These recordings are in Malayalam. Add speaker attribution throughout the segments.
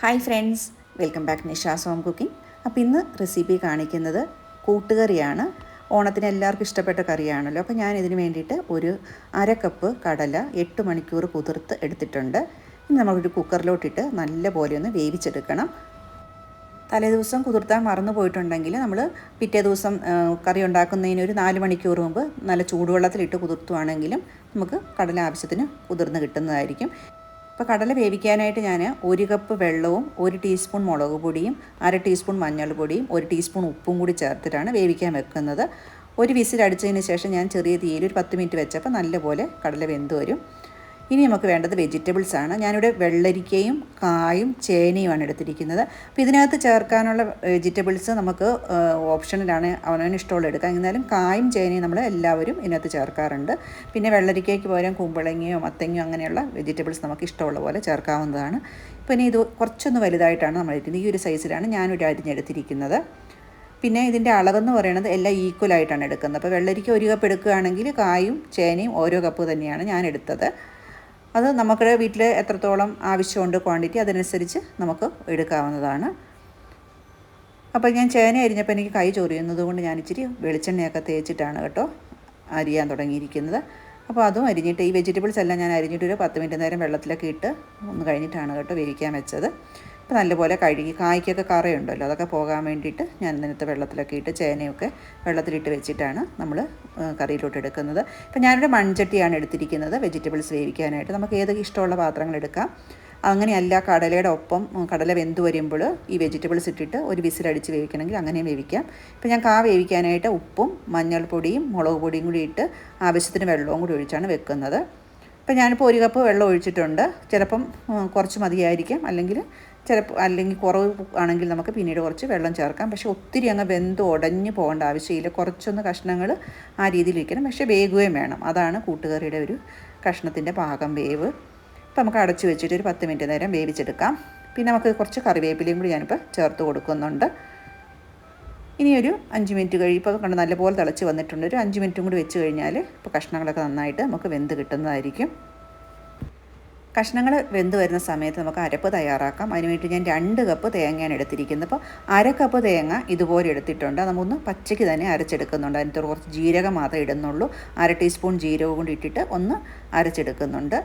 Speaker 1: Hi friends welcome back Nisha's home cooking. അപ്പോൾ ഇന്ന് റെസിപ്പി കാണിക്കുന്നത് കൂട്ടുകറിയാണ്. ഓണത്തിന് എല്ലാവർക്കും ഇഷ്ടപ്പെട്ട കറിയാണല്ലോ. അപ്പോൾ ഞാൻ ഇതിന് വേണ്ടിയിട്ട് ഒരു അര കപ്പ് കടല എട്ട് മണിക്കൂർ കുതിർത്ത് എടുത്തിട്ടുണ്ട്. ഇനി നമ്മളൊരു കുക്കറിലോട്ടിട്ട് നല്ല പോലെ ഒന്ന് വേവിച്ചെടുക്കണം. തലേ ദിവസം കുതിർത്താൻ മറന്നു പോയിട്ടുണ്ടെങ്കിൽ നമ്മൾ പിറ്റേ ദിവസം കറി ഉണ്ടാക്കുന്നതിന് ഒരു നാല് മണിക്കൂർ മുമ്പ് നല്ല ചൂടുവെള്ളത്തിലിട്ട് കുതിർത്തുവാണെങ്കിലും നമുക്ക് കടല ആവശ്യത്തിന് കുതിർന്ന് കിട്ടുന്നതായിരിക്കും. അപ്പോൾ കടല വേവിക്കാനായിട്ട് ഞാൻ ഒരു കപ്പ് വെള്ളവും ഒരു ടീസ്പൂൺ മുളക് പൊടിയും അര ടീസ്പൂൺ മഞ്ഞൾപ്പൊടിയും ഒരു ടീസ്പൂൺ ഉപ്പും കൂടി ചേർത്തിട്ടാണ് വേവിക്കാൻ വെക്കുന്നത്. ഒരു വിസിൽ അടിച്ചതിന് ശേഷം ഞാൻ ചെറിയ തീയിൽ ഒരു പത്ത് മിനിറ്റ് വെച്ചപ്പോൾ നല്ലപോലെ കടല വെന്ത് വരും. ഇനി നമുക്ക് വേണ്ടത് വെജിറ്റബിൾസ് ആണ്. ഞാനിവിടെ വെള്ളരിക്കയും കായും ചേനയുമാണ് എടുത്തിരിക്കുന്നത്. അപ്പോൾ ഇതിനകത്ത് ചേർക്കാനുള്ള വെജിറ്റബിൾസ് നമുക്ക് ഓപ്ഷനിലാണ് അവനവന് ഇഷ്ടമുള്ള എടുക്കാം എന്നാലും കായും ചേനയും നമ്മൾ എല്ലാവരും ഇതിനകത്ത് ചേർക്കാറുണ്ട്. പിന്നെ വെള്ളരിക്കയ്ക്ക് പകരം കുമ്പളങ്ങയോ മത്തങ്ങയോ അങ്ങനെയുള്ള വെജിറ്റബിൾസ് നമുക്ക് ഇഷ്ടമുള്ള പോലെ ചേർക്കാവുന്നതാണ്. ഇപ്പോൾ ഇനി ഇത് കുറച്ചൊന്ന് വലുതായിട്ടാണ് നമ്മൾ എടുക്കുന്നത് ഈ ഒരു സൈസിലാണ് ഞാനൊരു അരിഞ്ഞെടുത്തിരിക്കുന്നത്. പിന്നെ ഇതിന്റെ അളവെന്ന് പറയുന്നത് എല്ലാം ഈക്വലായിട്ടാണ് എടുക്കുന്നത്. അപ്പോൾ വെള്ളരിക്ക ഒരു കപ്പ് എടുക്കുകയാണെങ്കിൽ കായും ചേനയും ഓരോ കപ്പ് തന്നെയാണ് ഞാൻ എടുത്തത്. അത് നമുക്ക് വീട്ടിൽ എത്രത്തോളം ആവശ്യമുണ്ട് ക്വാണ്ടിറ്റി അതനുസരിച്ച് നമുക്ക് എടുക്കാവുന്നതാണ്. അപ്പോൾ ഞാൻ ചേന അരിഞ്ഞപ്പോൾ എനിക്ക് കൈ ചൊറിയുന്നത് കൊണ്ട് ഞാൻ ഇച്ചിരി വെളിച്ചെണ്ണയൊക്കെ തേച്ചിട്ടാണ് കേട്ടോ അരിയാൻ തുടങ്ങിയിരിക്കുന്നത്. അപ്പോൾ അതും അരിഞ്ഞിട്ട് ഈ വെജിറ്റബിൾസ് എല്ലാം ഞാൻ അരിഞ്ഞിട്ട് ഒരു പത്ത് മിനിറ്റ് നേരം വെള്ളത്തിലൊക്കെ ഇട്ട് ഒന്ന് കഴിഞ്ഞിട്ടാണ് കേട്ടോ വേവിക്കാൻ വെച്ചത്. അപ്പോൾ നല്ലപോലെ കഴുകി കായ്ക്കൊക്കെ കറയുണ്ടല്ലോ അതൊക്കെ പോകാൻ വേണ്ടിയിട്ട് ഞാൻ ഇന്നത്തെ വെള്ളത്തിലൊക്കെ ഇട്ട് ചേനയൊക്കെ വെള്ളത്തിലിട്ട് വെച്ചിട്ടാണ് നമ്മൾ കറിയിലോട്ട് എടുക്കുന്നത്. അപ്പോൾ ഞാനിവിടെ മൺചട്ടിയാണ് എടുത്തിരിക്കുന്നത് വെജിറ്റബിൾസ് വേവിക്കാനായിട്ട്. നമുക്ക് ഏതൊക്കെ ഇഷ്ടമുള്ള പാത്രങ്ങൾ എടുക്കാം. അങ്ങനെയല്ല കടലയുടെ ഒപ്പം കടല വെന്ത് വരുമ്പോൾ ഈ വെജിറ്റബിൾസ് ഇട്ടിട്ട് ഒരു വിസിലടിച്ച് വേവിക്കണമെങ്കിൽ അങ്ങനെയും വേവിക്കാം. ഇപ്പോൾ ഞാൻ കാ വേവിക്കാനായിട്ട് ഉപ്പും മഞ്ഞൾപ്പൊടിയും മുളക് പൊടിയും കൂടി ഇട്ട് ആവശ്യത്തിന് വെള്ളവും കൂടി ഒഴിച്ചാണ് വെക്കുന്നത്. ഇപ്പോൾ ഞാനിപ്പോൾ ഒരു കപ്പ് വെള്ളം ഒഴിച്ചിട്ടുണ്ട്. ചിലപ്പം കുറച്ച് മതിയായിരിക്കും. അല്ലെങ്കിൽ ചിലപ്പോൾ അല്ലെങ്കിൽ കുറവ് ആണെങ്കിൽ നമുക്ക് പിന്നീട് കുറച്ച് വെള്ളം ചേർക്കാം. പക്ഷേ ഒത്തിരി അങ്ങ് വെന്ത് ഉടഞ്ഞ് പോകേണ്ട ആവശ്യമില്ല. കുറച്ചൊന്ന് കഷ്ണങ്ങൾ ആ രീതിയിൽ വയ്ക്കണം പക്ഷേ വേകുകയും വേണം. അതാണ് കൂട്ടുകറിയുടെ ഒരു കഷ്ണത്തിന്റെ പാകം വേവ്. അപ്പോൾ നമുക്ക് അടച്ച് വെച്ചിട്ട് ഒരു പത്ത് മിനിറ്റ് നേരം വേവിച്ചെടുക്കാം. പിന്നെ നമുക്ക് കുറച്ച് കറിവേപ്പിലയും കൂടി ഞാനിപ്പോൾ ചേർത്ത് കൊടുക്കുന്നുണ്ട്. ഇനി ഒരു അഞ്ച് മിനിറ്റ് കഴിയുമ്പോൾ കണ്ട് നല്ലപോലെ തിളച്ച് വന്നിട്ടുണ്ട്. ഒരു അഞ്ച് മിനിറ്റും കൂടി വെച്ച് കഴിഞ്ഞാൽ ഇപ്പോൾ കഷ്ണങ്ങളൊക്കെ നന്നായിട്ട് നമുക്ക് വെന്ത് കിട്ടുന്നതായിരിക്കും. കഷ്ണങ്ങൾ വെന്ത് വരുന്ന സമയത്ത് നമുക്ക് അരപ്പ് തയ്യാറാക്കാം. അതിന് വേണ്ടി ഞാൻ രണ്ട് കപ്പ് തേങ്ങയാണ് എടുത്തിരിക്കുന്നത്. അപ്പോൾ അര കപ്പ് തേങ്ങ ഇതുപോലെ എടുത്തിട്ടുണ്ട്. നമുക്കൊന്ന് പച്ചയ്ക്ക് തന്നെ അരച്ചെടുക്കുന്നുണ്ട്. അതിനകത്ത് കുറച്ച് ജീരകം മാത്രമേ ഇടുന്നുള്ളൂ. അര ടീസ്പൂൺ ജീരകം കൂടി ഇട്ടിട്ട് ഒന്ന് അരച്ചെടുക്കുന്നുണ്ട്.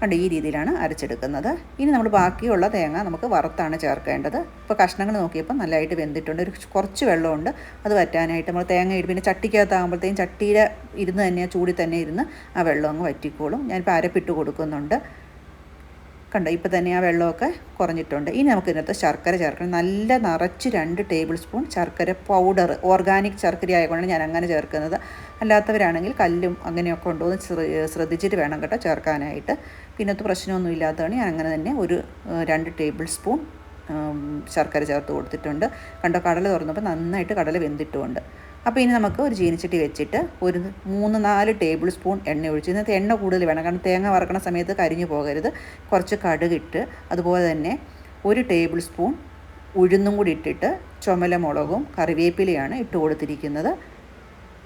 Speaker 1: കണ്ട് ഈ രീതിയിലാണ് അരച്ചെടുക്കുന്നത്. ഇനി നമ്മൾ ബാക്കിയുള്ള തേങ്ങ നമുക്ക് വറുത്താണ് ചേർക്കേണ്ടത്. ഇപ്പോൾ കഷ്ണങ്ങൾ നോക്കിയപ്പോൾ നല്ലതായിട്ട് വെന്തിട്ടുണ്ട്. ഒരു കുറച്ച് വെള്ളമുണ്ട്. അത് വറ്റാനായിട്ട് നമ്മൾ തേങ്ങ ഇട്ട് പിന്നെ ചട്ടിക്കകത്താകുമ്പോഴത്തേക്കും ചട്ടിയിൽ ഇരുന്ന് തന്നെ ചൂടി തന്നെ ഇരുന്ന് ആ വെള്ളം അങ്ങ് വറ്റിക്കോളും. ഞാനിപ്പോൾ അരപ്പിട്ട് കൊടുക്കുന്നുണ്ട്. കണ്ടോ ഇപ്പോൾ തന്നെ ആ വെള്ളമൊക്കെ കുറഞ്ഞിട്ടുണ്ട്. ഇനി നമുക്ക് ഇതിനകത്ത് ശർക്കര ചേർക്കണം. നല്ല നിറച്ച് രണ്ട് ടേബിൾ സ്പൂൺ ശർക്കര പൗഡർ ഓർഗാനിക് ശർക്കര ആയതുകൊണ്ട് ഞാൻ അങ്ങനെ ചേർക്കുന്നത്. അല്ലാത്തവരാണെങ്കിൽ കല്ലും അങ്ങനെയൊക്കെ ഉണ്ടോ എന്ന് ശ്രദ്ധിച്ചിട്ട് വേണം കേട്ടോ ചേർക്കാനായിട്ട്. പിന്നെ അത് പ്രശ്നമൊന്നും ഇല്ലാത്തതാണ് ഞാൻ അങ്ങനെ തന്നെ ഒരു രണ്ട് ടേബിൾ സ്പൂൺ ശർക്കര ചേർത്ത് കൊടുത്തിട്ടുണ്ട്. കണ്ടോ കടല തുറന്നപ്പോൾ നന്നായിട്ട് കടല വെന്തിട്ടുമുണ്ട് അപ്പോൾ ഇനി നമുക്ക് ഒരു ചീനിച്ചട്ടി വെച്ചിട്ട് ഒരു മൂന്ന് നാല് ടേബിൾ സ്പൂൺ എണ്ണ ഒഴിച്ച് ഇന്നത്തെ എണ്ണ കൂടുതൽ വേണം. കാരണം തേങ്ങ വറക്കണ സമയത്ത് കരിഞ്ഞു പോകരുത്. കുറച്ച് കടുകിട്ട് അതുപോലെ തന്നെ ഒരു ടേബിൾ സ്പൂൺ ഉഴുന്നും കൂടി ഇട്ടിട്ട് ചുമല മുളകും കറിവേപ്പിലയാണ് ഇട്ട് കൊടുത്തിരിക്കുന്നത്.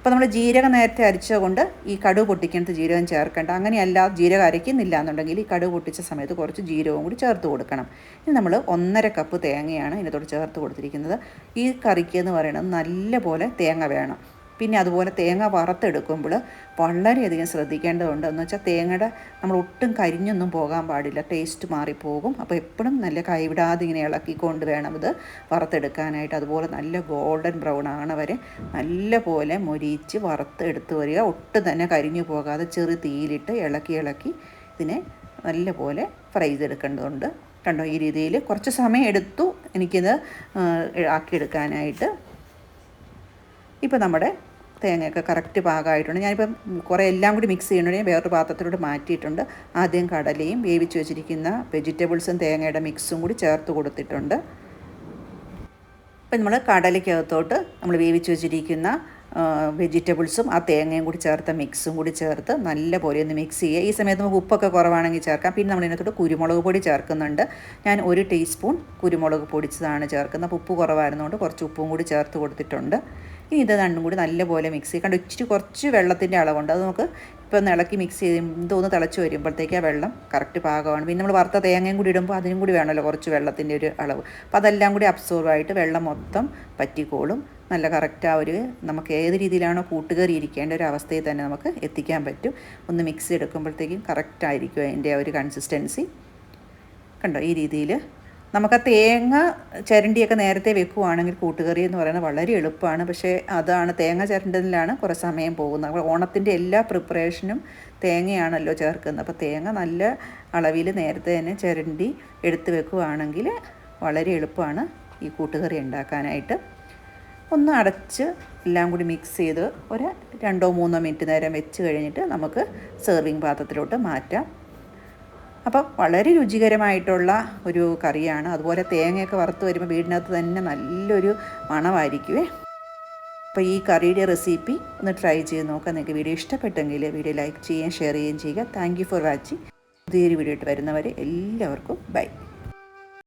Speaker 1: അപ്പോൾ നമ്മൾ ജീരകം നേരത്തെ അരിച്ചതുകൊണ്ട് ഈ കടുക് പൊട്ടിക്കുന്നത് ജീരകം ചേർക്കേണ്ട. അങ്ങനെയല്ല ജീരകം അരയ്ക്കുന്നില്ല എന്നുണ്ടെങ്കിൽ ഈ കടുക് പൊട്ടിച്ച സമയത്ത് കുറച്ച് ജീരകവും കൂടി ചേർത്ത് കൊടുക്കണം. ഇനി നമ്മൾ ഒന്നര കപ്പ് തേങ്ങയാണ് ഇതിനകത്തോട് ചേർത്ത് കൊടുത്തിരിക്കുന്നത്. ഈ കറിക്ക് എന്ന് പറയുന്നത് നല്ലപോലെ തേങ്ങ വേണം. പിന്നെ അതുപോലെ തേങ്ങ വറുത്തെടുക്കുമ്പോൾ വളരെയധികം ശ്രദ്ധിക്കേണ്ടതുണ്ട്. എന്ന് വെച്ചാൽ തേങ്ങയുടെ നമ്മൾ ഒട്ടും കരിഞ്ഞൊന്നും പോകാൻ പാടില്ല. ടേസ്റ്റ് മാറിപ്പോകും. അപ്പോൾ എപ്പോഴും നല്ല കൈവിടാതെ ഇങ്ങനെ ഇളക്കിക്കൊണ്ട് വേണം ഇത് വറുത്തെടുക്കാനായിട്ട്. അതുപോലെ നല്ല ഗോൾഡൻ ബ്രൗൺ ആണ് വരെ നല്ല പോലെ മൊരിച്ച് വറുത്തെടുത്ത് വരിക. ഒട്ടും തന്നെ കരിഞ്ഞു പോകാതെ ചെറു തീയിലിട്ട് ഇളക്കി ഇളക്കി ഇതിനെ നല്ല പോലെ ഫ്രൈ ചെയ്തെടുക്കേണ്ടതുണ്ട്. കണ്ടോ? ഈ രീതിയിൽ കുറച്ച് സമയം എടുത്തു എനിക്കിത് ആക്കിയെടുക്കാനായിട്ട്. ഇപ്പോൾ നമ്മുടെ തേങ്ങയൊക്കെ കറക്റ്റ് പാകമായിട്ടുണ്ട്. ഞാനിപ്പം കുറേ എല്ലാം കൂടി മിക്സ് ചെയ്യണമെങ്കിൽ വേറൊരു പാത്രത്തിലോട്ട് മാറ്റിയിട്ടുണ്ട്. ആദ്യം കടലയും വേവിച്ച് വെച്ചിരിക്കുന്ന വെജിറ്റബിൾസും തേങ്ങയുടെ മിക്സും കൂടി ചേർത്ത് കൊടുത്തിട്ടുണ്ട്. ഇപ്പം നമ്മൾ കടലയ്ക്കകത്തോട്ട് നമ്മൾ വേവിച്ച് വെച്ചിരിക്കുന്ന വെജിറ്റബിൾസും ആ തേങ്ങയും കൂടി ചേർത്ത മിക്സും കൂടി ചേർത്ത് നല്ല പോലെ ഒന്ന് മിക്സ് ചെയ്യുക. ഈ സമയത്ത് നമുക്ക് ഉപ്പൊക്കെ കുറവാണെങ്കിൽ ചേർക്കാം. പിന്നെ നമ്മൾ ഇതിനകത്തോട്ട് കുരുമുളക് പൊടി ചേർക്കുന്നുണ്ട്. ഞാൻ ഒരു ടീസ്പൂൺ കുരുമുളക് പൊടിച്ചതാണ് ചേർക്കുന്നത്. അപ്പോൾ ഉപ്പ് കുറവായിരുന്നുകൊണ്ട് കുറച്ച് ഉപ്പും കൂടി ചേർത്ത് കൊടുത്തിട്ടുണ്ട്. ഇനി ഇത് രണ്ടും കൂടി നല്ലപോലെ മിക്സ് ചെയ്യുക കണ്ട്? ഇച്ചിരി കുറച്ച് വെള്ളത്തിന്റെ അളവുണ്ട്. അത് നമുക്ക് ഒന്ന് ഇളക്കി മിക്സ് ചെയ്ത് എന്തോന്ന് തിളച്ച് വരുമ്പോഴത്തേക്ക് ആ വെള്ളം കറക്റ്റ് പാകമാണ്. പിന്നെ നമ്മൾ വറുത്ത തേങ്ങയും കൂടി ഇടുമ്പോൾ അതിനും കൂടി വേണമല്ലോ കുറച്ച് വെള്ളത്തിന്റെ ഒരു അളവ്. അപ്പോൾ അതെല്ലാം കൂടി അബ്സോർവ് ആയിട്ട് വെള്ളം മൊത്തം പറ്റിക്കോളും. നല്ല കറക്റ്റ് ആ ഒരു നമുക്ക് ഏത് രീതിയിലാണോ കൂട്ടുകറി ഇരിക്കേണ്ട ഒരു അവസ്ഥയിൽ തന്നെ നമുക്ക് എത്തിക്കാൻ പറ്റും. ഒന്ന് മിക്സ് എടുക്കുമ്പോഴത്തേക്കും കറക്റ്റ് ആയിരിക്കും അതിന്റെ ഒരു കൺസിസ്റ്റൻസി കണ്ടോ? ഈ രീതിയിൽ നമുക്ക് ആ തേങ്ങ ചിരണ്ടിയൊക്കെ നേരത്തെ വെക്കുവാണെങ്കിൽ കൂട്ടുകറി എന്ന് പറയുന്നത് വളരെ എളുപ്പമാണ്. പക്ഷേ അതാണ് തേങ്ങ ചിരണ്ടതിലാണ് കുറേ സമയം പോകുന്നത്. അപ്പോൾ ഓണത്തിന്റെ എല്ലാ പ്രിപ്പറേഷനും തേങ്ങയാണല്ലോ ചേർക്കുന്നത്. അപ്പോൾ തേങ്ങ നല്ല അളവിൽ നേരത്തെ തന്നെ ചിരണ്ടി എടുത്ത് വെക്കുവാണെങ്കിൽ വളരെ എളുപ്പമാണ് ഈ കൂട്ടുകറി ഉണ്ടാക്കാനായിട്ട്. ഒന്ന് അടച്ച് എല്ലാം കൂടി മിക്സ് ചെയ്ത് ഒരു രണ്ടോ മൂന്നോ മിനിറ്റ് നേരം വെച്ച് കഴിഞ്ഞിട്ട് നമുക്ക് സെർവിങ് പാത്രത്തിലോട്ട് മാറ്റാം. അപ്പം വളരെ രുചികരമായിട്ടുള്ള ഒരു കറിയാണ്. അതുപോലെ തേങ്ങയൊക്കെ വറുത്ത് വരുമ്പോൾ വീടിനകത്ത് തന്നെ നല്ലൊരു മണമായിരിക്കുമേ അപ്പോൾ ഈ കറിയുടെ റെസിപ്പി ഒന്ന് ട്രൈ ചെയ്ത് നോക്കാം. നിങ്ങൾക്ക് വീഡിയോ ഇഷ്ടപ്പെട്ടെങ്കിൽ വീഡിയോ ലൈക്ക് ചെയ്യുകയും ഷെയർ ചെയ്യുകയും ചെയ്യുക. Thank for watching. പുതിയൊരു വീഡിയോ ഇട്ട് വരുന്നവരെ എല്ലാവർക്കും ബൈ.